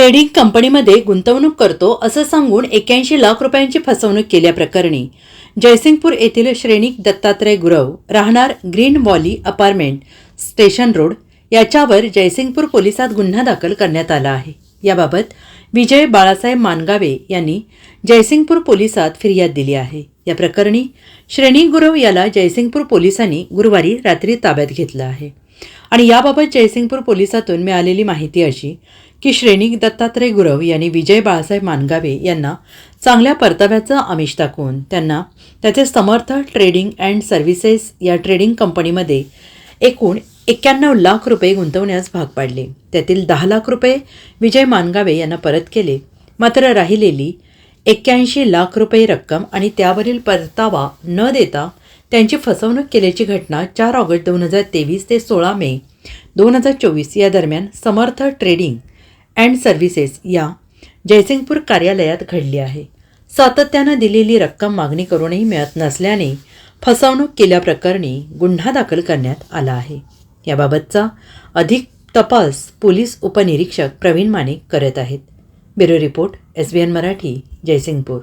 Trading कंपनीमध्ये गुंतवणूक करतो असं सांगून एक्याऐंशी लाख रुपयांची फसवणूक केल्याप्रकरणी जयसिंगपूर येथील श्रेणिक दत्तात्रय गुरव राहणार Green Valley apartment station road याच्यावर जयसिंगपूर पोलिसात गुन्हा दाखल करण्यात आला आहे. याबाबत विजय बाळासाहेब मानगावे यांनी जयसिंगपूर पोलिसात फिर्याद दिली आहे. या प्रकरणी श्रेणी गुरव याला जयसिंगपूर पोलिसांनी गुरुवारी रात्री ताब्यात घेतलं आहे. आणि याबाबत जयसिंगपूर पोलिसातून मिळालेली माहिती अशी की श्रेणी दत्तात्रय गुरव यांनी विजय बाळासाहेब मानगावे यांना चांगल्या परताव्याचं आमिष दाखवून त्यांना त्याचे समर्थ ट्रेडिंग अँड सर्व्हिसेस या ट्रेडिंग कंपनीमध्ये एकूण एक्क्याण्णव लाख रुपये गुंतवण्यास भाग पाडले. त्यातील दहा लाख रुपये विजय मानगावे यांना परत केले. मात्र राहिलेली एक्क्याऐंशी लाख रुपये रक्कम आणि त्यावरील परतावा न देता त्यांची फसवणूक केल्याची घटना चार ऑगस्ट दोन हजार तेवीस ते सोळा मे दोन हजार चोवीस या दरम्यान समर्थ ट्रेडिंग अँड सर्व्हिसेस या जयसिंगपूर कार्यालयात घडली आहे. सातत्यानं दिलेली रक्कम मागणी करूनही मिळत नसल्याने फसवणूक केल्याप्रकरणी गुन्हा दाखल करण्यात आला आहे. याबाबतचा अधिक तपास पोलीस उपनिरीक्षक प्रवीण माने करत आहेत. Bureau report S B N Marathi Jaysingpur.